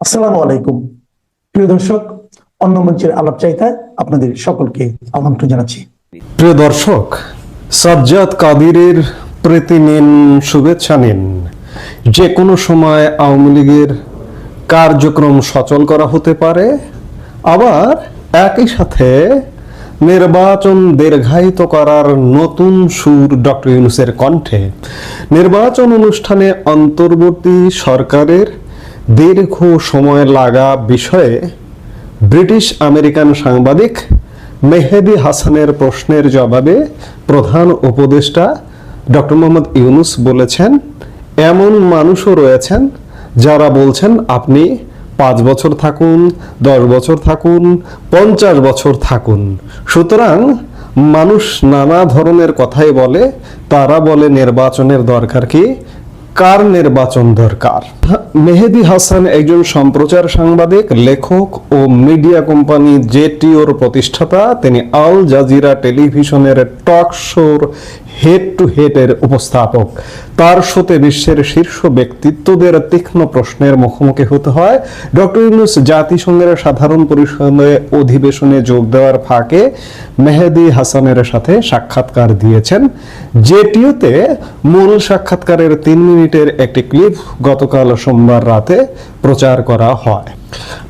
আসসালামু আলাইকুম। প্রিয় দর্শক, অন্য মঞ্চের আলাপ চাইতায় আপনাদের সকলকে আমন্ত্রণ জানাচ্ছি। প্রিয় দর্শক, সাজ্জাদ কাদিরের প্রীতি নিন শুভেচ্ছা নিন। যে কোনো সময় আওয়ামী লীগের কার্যক্রম সচল করা হতে পারে, আবার একই সাথে নির্বাচন দীর্ঘায়িত করার নতুন সুর ডক্টর ইউনুসের কণ্ঠে। নির্বাচন অনুষ্ঠানে অন্তর্বর্তী সরকারের দীর্ঘ সময় লাগা বিষয়ে ব্রিটিশ আমেরিকান সাংবাদিক মেহেদি হাসানের প্রশ্নের জবাবে প্রধান উপদেষ্টা ডক্টর মোহাম্মদ ইউনুস বলেছেন, এমন মানুষও রয়েছেন যারা বলছেন, আপনি পাঁচ বছর থাকুন, দশ বছর থাকুন, পঞ্চাশ বছর থাকুন। সুতরাং মানুষ নানা ধরনের কথাই বলে, তারা বলে নির্বাচনের দরকার কি? কার নির্বাচন দরকার? মেহেদি হাসান একজন সম্প্রচার সাংবাদিক, লেখক ও মিডিয়া কোম্পানি জেটিওর প্রতিষ্ঠাতা। তিনি আল জাজিরা টেলিভিশনের টক শোর হেড টু হেডের উপস্থাপক। তার শোতে বিশ্বের শীর্ষ ব্যক্তিত্বদের তীক্ষ্ণ প্রশ্নের মুখোমুখি হতে হয়। ডক্টর ইউনুস জাতিসংঘের সাধারণ পরিষদে অধিবেশনে যোগ দেওয়ার ফাঁকে মেহেদি হাসানের সাথে সাক্ষাৎকার দিয়েছেন। জেটিওতে মূল সাক্ষাৎকারের তিন মিনিটের একটি ক্লিপ গতকাল সোমবার রাতে প্রচার করা হয়।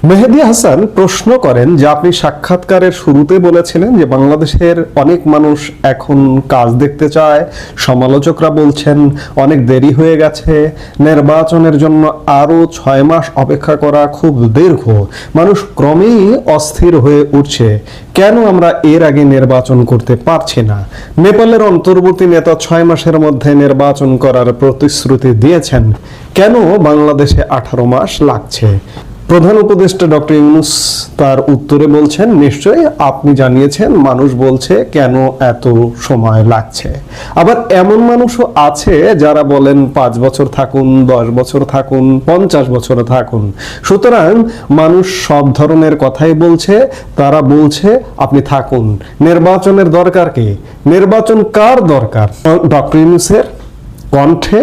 মেহেদি হাসান প্রশ্ন করেন যে আপনি সাক্ষাৎকারের শুরুতে বলেছিলেন যে বাংলাদেশের অনেক মানুষ এখন কাজ দেখতে চায়, সমালোচকরা বলছেন অনেক দেরি হয়ে গেছে, নির্বাচনের জন্য আরও ছয় মাস অপেক্ষা করা খুব দীর্ঘ, মানুষ ক্রমেই অস্থির হয়ে উঠছে, কেন আমরা এর আগে নির্বাচন করতে পারছি না? নেপালের অন্তর্বর্তী নেতা ছয় মাসের মধ্যে নির্বাচন করার প্রতিশ্রুতি দিয়েছেন, কেন বাংলাদেশে আঠারো মাস লাগছে? প্রধান উপদেষ্টা ডক্টর ইউনুস তার উত্তরে বলছেন, নিশ্চয়ই আপনি জানিয়েছেন মানুষ বলছে কেন এত সময় লাগছে। আবার এমন মানুষও আছে যারা বলেন পাঁচ বছর থাকুন, দশ বছর থাকুন, পঞ্চাশ বছর থাকুন। সুতরাং মানুষ সব ধরনের কথাই বলছে, তারা বলছে আপনি থাকুন। নির্বাচনের দরকার কি? নির্বাচন কার দরকার? ডক্টর ইউনুসের কণ্ঠে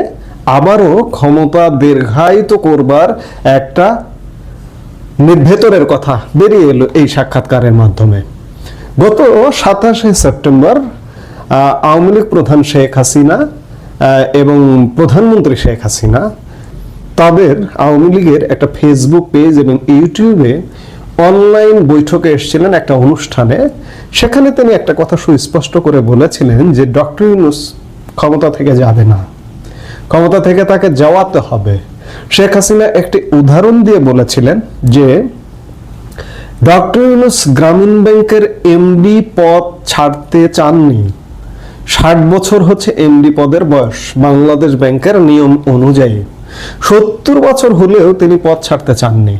আবারও ক্ষমতা দীর্ঘায়িত করবার একটা ভেতরের কথা বেরিয়ে এলো এই সাক্ষাৎকারের মাধ্যমে। গত সাতাশে সেপ্টেম্বর আওয়ামী লীগ প্রধান শেখ হাসিনা এবং প্রধানমন্ত্রী শেখ হাসিনা, তাদের আওয়ামী লীগের একটা ফেসবুক পেজ এবং ইউটিউবে অনলাইন বৈঠকে এসেছিলেন একটা অনুষ্ঠানে। সেখানে তিনি একটা কথা সুস্পষ্ট করে বলেছিলেন যে ডক্টর ইউনুস ক্ষমতা থেকে যাবে না। ক্ষমতা থেকে তাকে যাওয়াতে হবে। শেখ হাসিনা একটি উদাহরণ দিয়ে বলেছিলেন যে, ডক্টর ইউনুস গ্রামীণ ব্যাংকের এমডি পদ ছাড়তে চাননি। ষাট বছর হচ্ছে এমডি পদের বয়স, বাংলাদেশ ব্যাংকের নিয়ম অনুযায়ী। সত্তর বছর হলেও তিনি পদ ছাড়তে চাননি।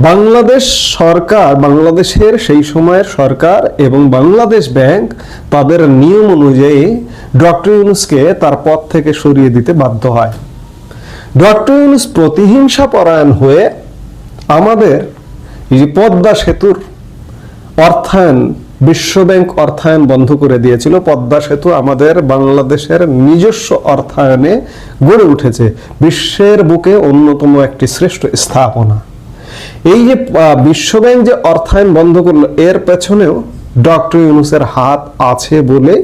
বাংলাদেশ সরকার, বাংলাদেশের সেই সময়ের সরকার এবং বাংলাদেশ ব্যাংক তাদের নিয়ম অনুযায়ী ডক্টর ইউনুসকে তার পদ থেকে সরিয়ে দিতে বাধ্য হয়। ডক্টর ইউনুস প্রতিহিংসা পরায়ণ হয়ে আমাদের যে পদ্মা সেতুর অর্থায়ন বিশ্বব্যাংক অর্থায়ন বন্ধ করে দিয়েছিল। পদ্মা সেতু আমাদের বাংলাদেশের নিজস্ব অর্থায়নে গড়ে উঠেছে। বিশ্বের বুকে অন্যতম একটি শ্রেষ্ঠ স্থাপনা। এই যে বিশ্বব্যাংক যে অর্থায়ন বন্ধ করল, এর পেছনেও ডক্টর ইউনুসের হাত আছে বলে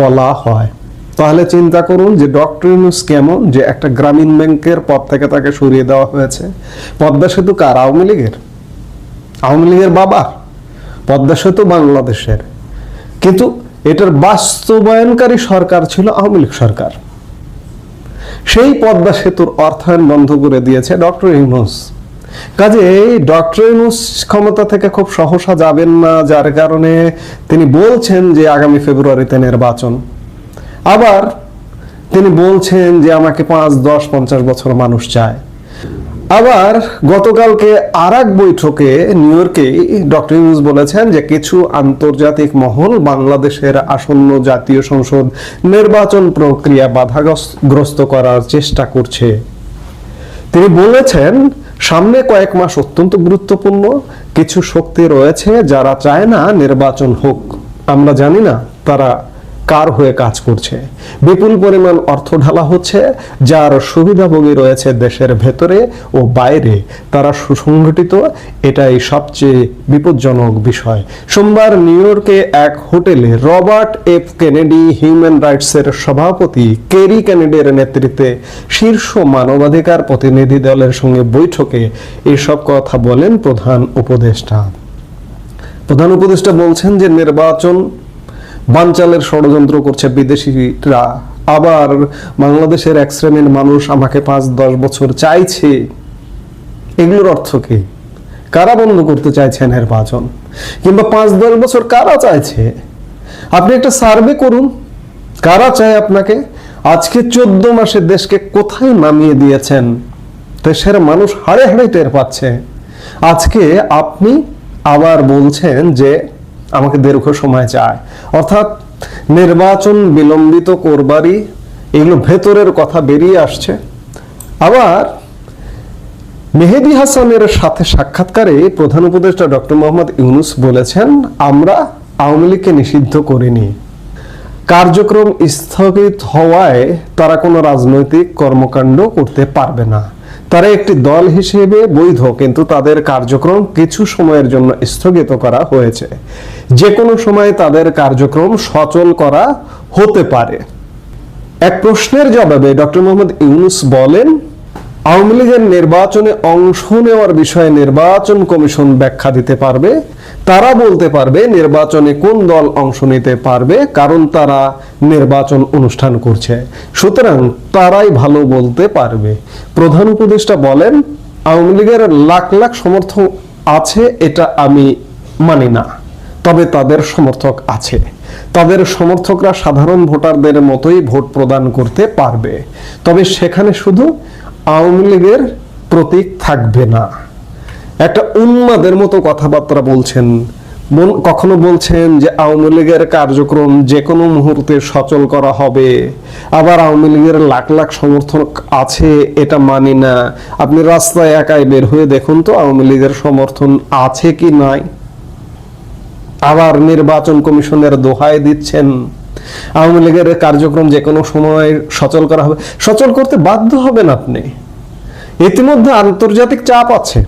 বলা হয়। তাহলে চিন্তা করুন যে ডক্টর ইউনুস কেমন, যে একটা গ্রামীণ ব্যাংকের পদ থেকে তাকে সরিয়ে দেওয়া হয়েছে। পদ্মা সেতু কার? আওয়ামী লীগের। আওয়ামী লীগের বাবা। পদ্মা সেতু বাংলাদেশের। কিন্তু এটার বাস্তবায়নকারী সরকার ছিল আওয়ামী লীগ সরকার। সেই পদ্মা সেতুর অর্থায়ন বন্ধ করে দিয়েছে ডক্টর ইউনুস কাজে ডক্টর ইউনুস ক্ষমতা থেকে খুব সহসা যাবেন না, যার কারণে তিনি বলছেন যে আগামী ফেব্রুয়ারিতে নির্বাচন। আবার তিনি বলছেন যে আমাকে পাঁচ, দশ, পঞ্চাশ বছর মানুষ চায়। আবার গতকালকে আর এক বৈঠকে নিউ ইয়র্কে ডক্টর ইউনুস বলেছেন যে কিছু আন্তর্জাতিক মহল বাংলাদেশের আসন্ন জাতীয় সংসদ নির্বাচন প্রক্রিয়া বাধাগ্রস্ত করার চেষ্টা করছে। তিনি বলেছেন, সামনে কয়েক মাস অত্যন্ত গুরুত্বপূর্ণ, কিছু শক্তি রয়েছে যারা চায় না নির্বাচন হোক। আমরা জানি না তারা কার হয়ে কাজ করছে? বিপুল পরিমাণ অর্থ ঢালা হচ্ছে, যার সুবিধাভোগী রয়েছে দেশের ভেতরে ও বাইরে। তারা সুসংগঠিত, এটাই সবচেয়ে বিপজ্জনক বিষয়। সোমবার নিউ ইয়র্কে এক হোটেলে রবার্ট এফ কেনেডি, হিউম্যান রাইটসের সভাপতি কেরি কেনেডির নেতৃত্বে শীর্ষ মানবাধিকার প্রতিনিধি দলের সঙ্গে বৈঠকে এসব কথা বলেন প্রধান উপদেষ্টা। প্রধান উপদেষ্টা বলছেন যে নির্বাচন বানচালের ষড়যন্ত্র করছে বিদেশিরা। আবার বাংলাদেশের এক শ্রেণির মানুষ আমাকে পাঁচ, দশ বছর চাইছে। এগুলোর অর্থ কি? কারা বন্ধ করতে চাইছে নির্বাচন? কিংবা পাঁচ, দশ বছর কারা চাইছে? আপনি একটা সার্ভে করুন। কারা চায় আপনাকে? আজকে চোদ্দ মাসে দেশকে কোথায় নামিয়ে দিয়েছেন? দেশের মানুষ হাড়ে হাড়ে টের পাচ্ছে। আজকে আপনি আবার বলছেন যে আমাকে দীর্ঘ সময় চায়। অর্থাৎ নির্বাচন বিলম্বিত করবারই এগুলো ভেতরের কথা বেরিয়ে আসছে। আবার মেহেদি হাসানের সাথে সাক্ষাৎকারে প্রধান উপদেষ্টা ডক্টর মোহাম্মদ ইউনুস বলেছেন, আমরা আওয়ামী লীগকে নিষিদ্ধ করিনি। কার্যক্রম স্থগিত হওয়ায় তারা কোনো রাজনৈতিক কর্মকাণ্ড করতে পারবে না। তারা একটি দল হিসেবে বৈধ, কিন্তু তাদের কার্যক্রম কিছু সময়ের জন্য স্থগিত করা হয়েছে। যে কোনো সময় তাদের কার্যক্রম সচল করা হতে পারে। এক প্রশ্নের জবাবে ডক্টর মোহাম্মদ ইউনুস বলেন, আওয়ামী লীগের নির্বাচনে অংশ নেওয়ার বিষয়ে নির্বাচন কমিশন ব্যাখ্যা দিতে পারবে তারা বলতে পারবে নির্বাচনে কোন দল অংশ নিতে পারবে, কারণ তারা নির্বাচন অনুষ্ঠান করছে। সুতরাং তারাই ভালো বলতে পারবে। প্রধান উপদেষ্টা বলেন, আওয়ামী লীগের লাখ লাখ সমর্থক আছে, এটা আমি মানি না। তবে তাদের সমর্থক আছে। তাদের সমর্থকরা সাধারণ ভোটারদের মতোই ভোট প্রদান করতে পারবে। তবে সেখানে শুধু আওয়ামী লীগের প্রতীক থাকবে না। একটা উন্মাদের মতো কথাবার্তা বলছেন। কখনো বলছেন যে আওয়ামী লীগের কার্যক্রম যে কোনো মুহূর্তে সচল করা হবে। আবার আওয়ামী লীগের লাখ লাখ সমর্থক আছে, এটা মানি না। আপনি রাস্তায় একাই বের হয়ে দেখুন তো আওয়ামী লীগের সমর্থন আছে কি নাই। আবার নির্বাচন কমিশনের দোহায় দিচ্ছেন। আওয়ামী লীগের কার্যক্রম যে কোনো সময় সচল করা হবে। সচল করতে বাধ্য হবেন আপনি। ইতিমধ্যে আন্তর্জাতিক চাপ আছে।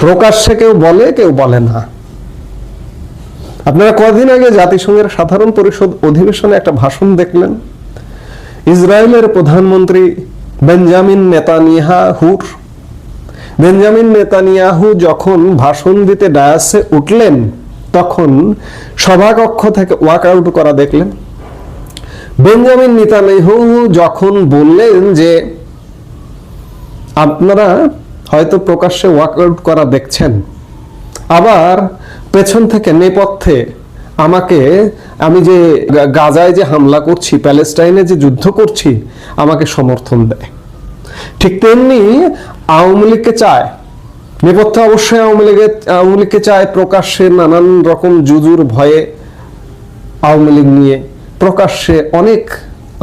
প্রকাশ্যে কেউ বলে কেউ বলে না। আপনারা কদিন আগে জাতিসংঘের সাধারণ পরিষদ অধিবেশনে একটা ভাষণ দেখলেন। ইসরায়েলের প্রধানমন্ত্রী বেঞ্জামিন নেতানিয়াহুর। বেঞ্জামিন নেতানিয়াহু যখন ভাষণ দিতে ডায়াসে উঠলেন, তখন সভাকক্ষ থেকে ওয়াক আউট করা দেখলেন। বেঞ্জামিন নেতানিয়াহু যখন বললেন যে, আপনারা হয়তো প্রকাশ্যে ওয়ার্কআউট করা দেখছেন। আবার পেছন থেকে নেপথ্যে আমাকে আমি যে গাজায় যে হামলা করছি, প্যালেস্টাইনে যে যুদ্ধ করছি, আমাকে সমর্থন দেয়। ঠিক তেমনি আওয়ামী লীগকে চায়, নেপথ্যে অবশ্যই আওয়ামী লীগের আওয়ামী লীগকে চায় প্রকাশ্যে নানান রকম জুজুর ভয়ে আওয়ামী লীগ নিয়ে, প্রকাশ্যে অনেক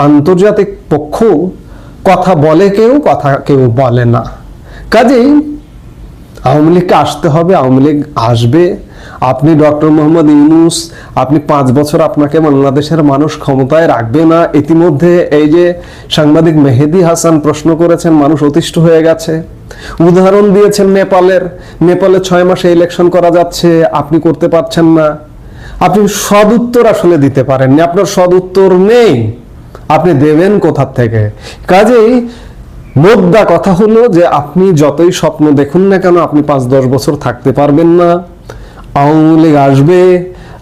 আন্তর্জাতিক পক্ষ কথা বলে কেউ, কথা কেউ বলে না। কাজেই আওয়ামী লীগকে আসতে হবে, আওয়ামী লীগ আসবে। আপনি ডক্টর মোহাম্মদ ইউনুস, আপনি পাঁচ বছর আপনাকে বাংলাদেশের মানুষ ক্ষমতায় রাখবে না। ইতিমধ্যে এই যে সাংবাদিক মেহেদি হাসান প্রশ্ন করেছেন, মানুষ অতিষ্ঠ হয়ে গেছে। উদাহরণ দিয়েছেন নেপালের। নেপালে ছয় মাসে ইলেকশন করা যাচ্ছে, আপনি করতে পারছেন না। আপনি সদ উত্তর আসলে দিতে পারেননি। আপনার সদ উত্তর নেই। আপনি দেবেন কোথার থেকে? কাজেই মোদ্দা কথা হলো যে আপনি যতই স্বপ্ন দেখুন না কেন, আপনি পাঁচ, দশ বছর থাকতে পারবেন না। আওয়ামী লীগ আসবে,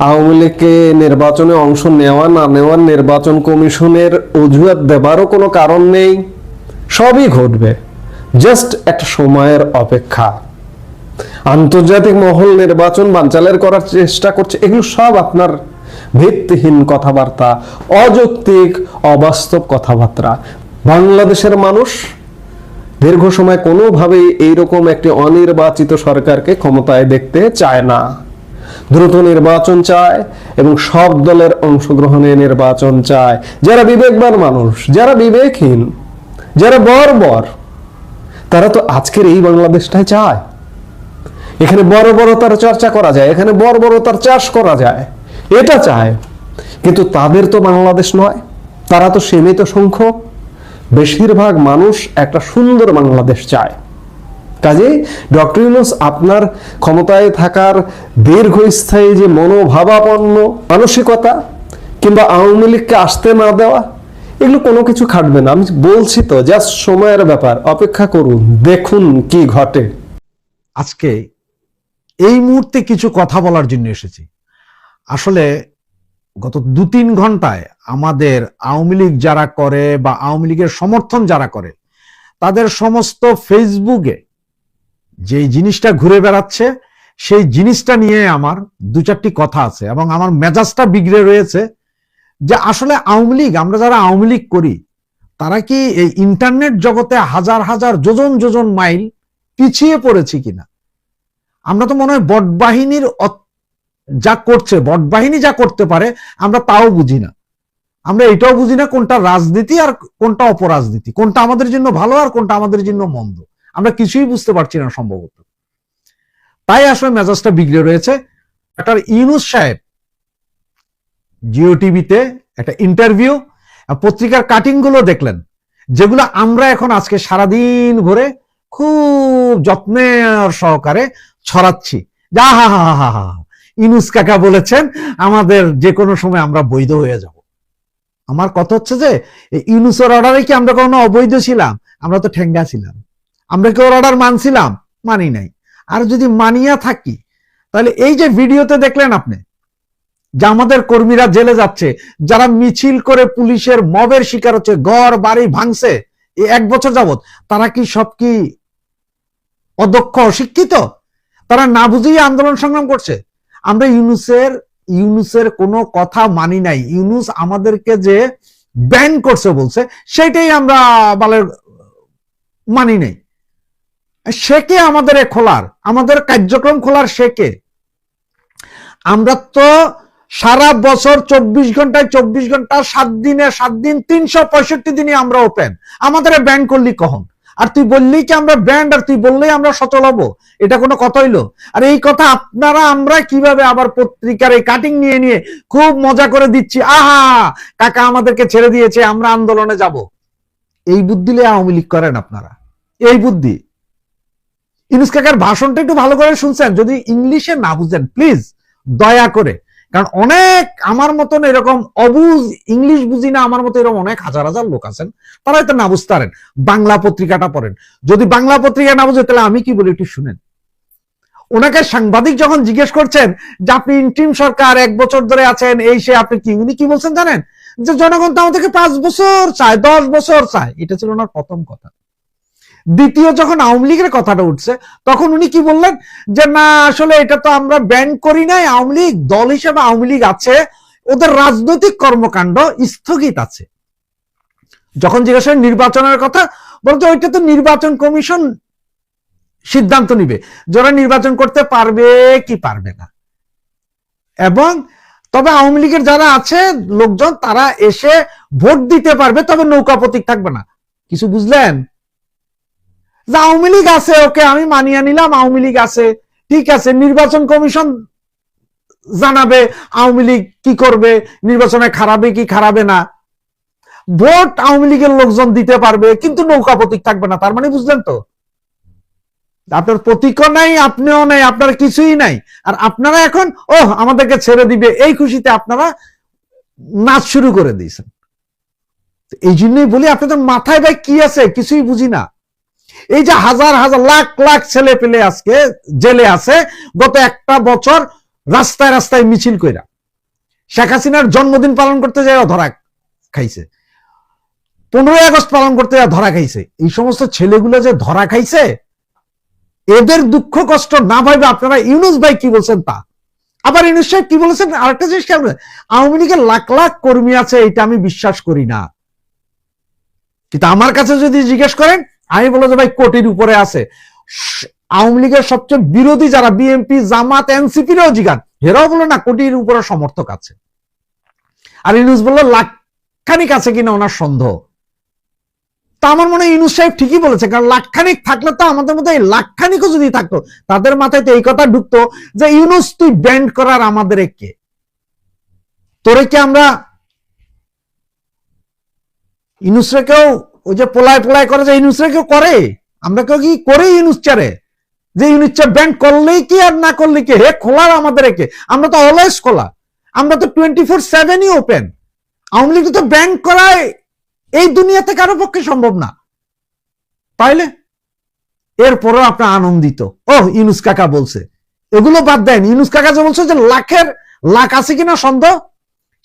আওয়ামী লীগকে নির্বাচনে অংশ নেওয়া না নেওয়ার নির্বাচন কমিশনের অজুহাত দেবারও কোনো কারণ নেই। সবই ঘটবে। জাস্ট একটা সময়ের অপেক্ষা। আন্তর্জাতিক মহল নির্বাচন বানচালের করার চেষ্টা করছে, এগুলো সব আপনার ভিত্তিহীন কথাবার্তা, অযৌক্তিক, অবাস্তব কথাবার্তা। বাংলাদেশের মানুষ দীর্ঘ সময় কোনোভাবেই এইরকম একটি অনির্বাচিত সরকারকে ক্ষমতায় দেখতে চায় না। দ্রুত নির্বাচন চায় এবং সব দলের অংশগ্রহণে নির্বাচন চায়। যারা বিবেকবান মানুষ, যারা বিবেকহীন, যারা বর্বর, তারা তো আজকের এই বাংলাদেশটাই চায়। এখানে বড় বড় তার চর্চা করা যায়, এখানে বড় বড় তার চাষ করা যায়, এটা চায়। কিন্তু তাদের তো বাংলাদেশ নয়, তারা তো সীমিত সংখ্যক। বেশিরভাগ মানুষ একটা সুন্দর বাংলাদেশ চায়। কাজেই ডক্টর ইউনুস আপনার ক্ষমতায় থাকার দীর্ঘস্থায়ী যে মনোভাবাপন্ন মানসিকতা কিংবা আওয়ামী লীগকে আসতে না দেওয়া, এগুলো কোনো কিছু খাটবে না। আমি বলছি তো, জাস্ট সময়ের ব্যাপার, অপেক্ষা করুন, দেখুন কি ঘটে। আজকে এই মুহূর্তে কিছু কথা বলার জন্য এসেছি। আসলে গত দু তিন ঘন্টায় আমাদের আওয়ামী লীগ যারা করে বা আওয়ামী লীগের সমর্থন যারা করে, তাদের সমস্ত ফেসবুকে যে জিনিসটা ঘুরে বেড়াচ্ছে, সেই জিনিসটা নিয়ে আমার দু চারটি কথা আছে এবং আমার মেজাজটা বিগড়ে রয়েছে যে আসলে আওয়ামী লীগ, আমরা যারা আওয়ামী লীগ করি, তারা কি এই ইন্টারনেট জগতে হাজার হাজার যোজন যোজন মাইল পিছিয়ে পড়েছি কিনা? আমরা তো মনে হয় বট বাহিনীর অত- যা করছে বট বাহিনী যা করতে পারে, আমরা তাও বুঝি না। আমরা এটাও বুঝি না কোনটা রাজনীতি আর কোনটা অপরাজনীতি, কোনটা আমাদের জন্য ভালো আর কোনটা আমাদের জন্য মন্দ। আমরা কিছুই বুঝতে পারছি না সম্ভবত। তাই আসলে মেজাজটা বিগড়ে রয়েছে। একটা ইউনুস সাহেব জিও টিভিতে একটা ইন্টারভিউ পত্রিকার কাটিংগুলো দেখলেন, যেগুলো আমরা এখন আজকে সারাদিন ভরে খুব যত্নের সহকারে ছড়াচ্ছি। যা হা হা হা হা হা। ইনুস কাকা বলেছেন, আমাদের যে কোনো সময় আমরা বৈধ হয়ে যাব। আমার কথা হচ্ছে যে ইউনুসের অর্ডারে কি আমরা কোনো অবৈধ ছিলাম? আমরা তো ঠেঙ্গা ছিলাম। আমরা কি ওর অর্ডার মানছিলাম? মানি নাই। আর যদি মানিয়া থাকি, তাহলে এই যে ভিডিওতে দেখলেন আপনি, যে আমাদের কর্মীরা জেলে যাচ্ছে, যারা মিছিল করে পুলিশের মবের শিকার হচ্ছে, ঘর, বাড়ি ভাঙছে এক বছর যাবত তারা কি সব কি অদক্ষ, অশিক্ষিত? তারা না বুঝেই আন্দোলন সংগ্রাম করছে? আমরা ইউনুসের ইউনুসের কোনো কথা মানি নাই। ইউনুস আমাদেরকে যে ব্যান করছে বলছে, সেটাই আমরা বালের মানি নাই। সে কে আমাদের খোলার? আমাদের কার্যক্রম খোলার সে কে? আমরা তো সারা বছর চব্বিশ ঘন্টায় চব্বিশ ঘণ্টা সাত দিনে সাত দিন তিনশো পঁয়ষট্টি দিনে আমরা ওপেন আমাদের ব্যান করলি কখন? আর তুই বললি কি আমরা ব্যান্ড আর তুই বললেই আমরা সচল হব? এটা কোনো কথা হইল? আর এই কথা আপনারা, আমরা কীভাবে আবার পত্রিকার এই কাটিং নিয়ে নিয়ে খুব মজা করে দিচ্ছি? আহা! কাকা আমাদেরকে ছেড়ে দিয়েছে, আমরা আন্দোলনে যাব। এই বুদ্ধিলে আওয়ামী লীগ করেন আপনারা। এই বুদ্ধি। ইনুস কাকার ভাষণটা একটু ভালো করে শুনছেন? যদি ইংলিশে না বুঝেন প্লিজ দয়া করে। কারণ অনেক আমার মতন এরকম অবুজ ইংলিশ বুঝি না, আমার মতো এরকম অনেক হাজার হাজার লোক আছেন, তারা হয়তো না বুঝতে পারেন। বাংলা পত্রিকাটা পড়েন। যদি বাংলা পত্রিকা না বুঝে, তাহলে আমি কি বলি একটু শুনেন। ওনাকে সাংবাদিক যখন জিজ্ঞেস করছেন যে আপনি ইন্টিম সরকার, এক বছর ধরে আছেন, এই সে, আপনি কি, উনি কি বলছেন জানেন? যে জনগণ তো আমাদেরকে পাঁচ বছর চায়, দশ বছর চায়। এটা ছিল ওনার প্রথম কথা। দ্বিতীয় যখন আওয়ামী লীগের কথাটা উঠছে, তখন উনি কি বললেন যে, না, আসলে এটা তো আমরা ব্যান করি নাই, আওয়ামী লীগ, দল হিসেবে আওয়ামী লীগ আছে, ওদের রাজনৈতিক কর্মকাণ্ড স্থগিত আছে। যখন জিজ্ঞাসা নির্বাচনের কথা বলতে ওইটা তো নির্বাচন কমিশন সিদ্ধান্ত নিবে যারা নির্বাচন করতে পারবে কি পারবে না। এবং তবে আওয়ামী লীগের যারা আছে, লোকজন, তারা এসে ভোট দিতে পারবে, তবে নৌকা প্রতীক থাকবে না। কিছু বুঝলেন? যে আওয়ামী লীগ আছে, ওকে আমি মানিয়ে নিলাম, আওয়ামী লীগ আছে। ঠিক আছে, নির্বাচন কমিশন জানাবে আওয়ামী লীগ কি করবে, নির্বাচনে খারাপে কি খারাপে না। ভোট আওয়ামী লীগের লোকজন দিতে পারবে, কিন্তু নৌকা প্রতীক থাকবে না, তার মানে বুঝলেন তো? আপনার প্রতীকও নাই, আপনিও নাই, আপনার কিছুই নাই। আর আপনারা এখন ও আমাদেরকে ছেড়ে দিবে, এই খুশিতে আপনারা নাচ শুরু করে দিয়েছেন। এই জন্যই বলি, আপনাদের মাথায় ভাই কি আছে? কিছুই বুঝি না। এই যে হাজার হাজার লাখ লাখ ছেলে পেলে আজকে জেলে আছে গত একটা বছর রাস্তায় রাস্তায় মিছিল কইরা। শেখ হাসিনার জন্মদিন পালন করতে যায় ধরা খাইছে। পনেরোই আগস্ট পালন করতে ধরা খাইছে। এই সমস্ত ছেলেগুলো যে ধরা খাইছে এদের দুঃখ কষ্ট না ভাবে আপনারা ইউনুস ভাই কি বলছেন তা? আবার ইউনুস সাহেব কি বলেছেন? আরেকটা জিনিস করেন, আওয়ামী লীগের লাখ লাখ কর্মী আছে এটা আমি বিশ্বাস করি না। কিন্তু আমার কাছে যদি জিজ্ঞেস করেন আমি বলব যে ভাই কোটির উপরে আছে। আওয়ামী লীগের সবচেয়ে বিরোধী যারা বিএনপি জামাত এনসিপিরও জিগান হেরাও বলল, না, কোটির উপরে সমর্থক আছে। আর ইউনুস বলল লাখ খানিক আছে কিনা ওনার সন্দেহ। তা আমার মনে হয় ইউনুস সাহেব ঠিকই বলেছে, কারণ লাখখানিক থাকলে তো আমাদের মধ্যে লাখখানিকও যদি থাকতো, তাদের মাথায় তো এই কথা ঢুকতো যে ইউনুস তুই ব্যান্ড করার আমাদের কে? তোরে কি আমরা ইনুসরে কেউ ওই যে পোলায় পোলায় করে যে ইনুসরে কেউ করে? আমরা কেউ কি করে ইনুসচারে যে ইউনিটটা ব্যাংক করলেই কি আর না করলে কি? হে খোলা আমাদের একে। আমরা তো অলওয়েজ খোলা। আমরা তো টোয়েন্টি ফোর সেভেনই ওপেন আওয়ামী লীগ তো ব্যাংক করায় এই দুনিয়াতে কারও পক্ষে সম্ভব না। তাইলে? এরপরও আপনার আনন্দিত। ও ইউনুস কাকা বলছে। এগুলো বাদ দেন। ইউনুস কাকা যে বলছে যে লাখের লাখ আছে কিনা সন্দেহ?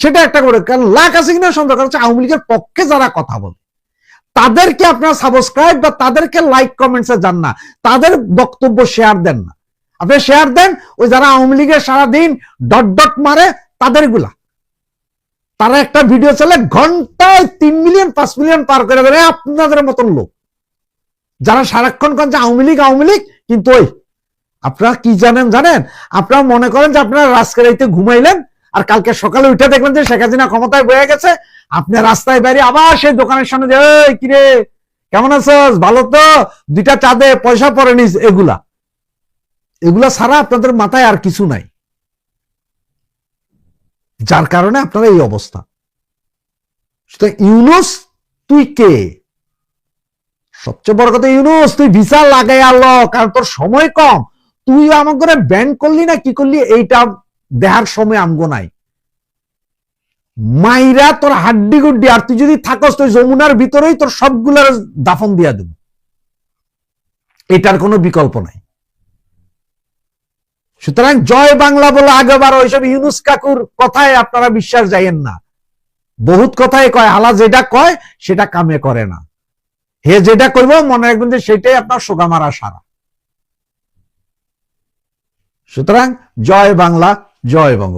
সেটা একটা করে। কারণ লাখ আছে কিনা সন্দেহ? কারণ আওয়ামী লীগের পক্ষে যারা কথা বলে। তাদেরকে আপনারা সাবস্ক্রাইব বা তাদেরকে লাইক কমেন্টসে যান না। তাদের বক্তব্য শেয়ার দেন না। আপনি শেয়ার দেন, ওই যারা আওয়ামী লীগের সারাদিন ডট ডট মারে তাদেরগুলা তারা একটা ভিডিও চলে, ঘন্টায় তিন মিলিয়ন পাঁচ মিলিয়ন পার করে দেবে আপনাদের মতন লোক। যারা সারাক্ষণ কন যে আওয়ামী লীগ আওয়ামী লীগ, কিন্তু ওই, আপনারা কি জানেন জানেন? আপনারা মনে করেন যে আপনারা রাজকারাইতে ঘুমাইলেন, আর কালকে সকালে উঠে দেখবেন যে শেখ হাসিনা ক্ষমতায় বয়ে গেছে আপনি রাস্তায় বেরিয়ে আবার সেই দোকানের সামনে যে কিরে কেমন আছস? ভালো তো? দুইটা চাঁদে পয়সা পরে নিস, এগুলা। এগুলা ছাড়া আপনাদের মাথায় আর কিছু নাই। যার কারণে আপনারা এই অবস্থা। ইউনুস, তুই কে? সবচেয়ে বড় কথা ইউনুস, তুই ভিসা লাগাই আলো কারণ তোর সময় কম। তুই আমার করে ব্যান করলি না, কি করলি? এইটা দেহার সময় আমগো নাই। মাইরা তোর হাড্ডি গুড্ডি আর তুই যদি থাকস তুই যমুনার ভিতরেই তোর সবগুলার দাফন দিয়া দেব। এটার কোনো বিকল্প নাই। সুতরাং জয় বাংলা বলে আগেবার, ওইসব ইউনুস কাকুর কথায় আপনারা বিশ্বাস যাইয়েন না। বহুত কথাই কয় হালা যেটা কয়, সেটা কামে করে না। হে যেটা করব মনে রাখবেন যে সেটাই আপনার সোগামারা সারা। সুতরাং জয় বাংলা, জয় বঙ্গ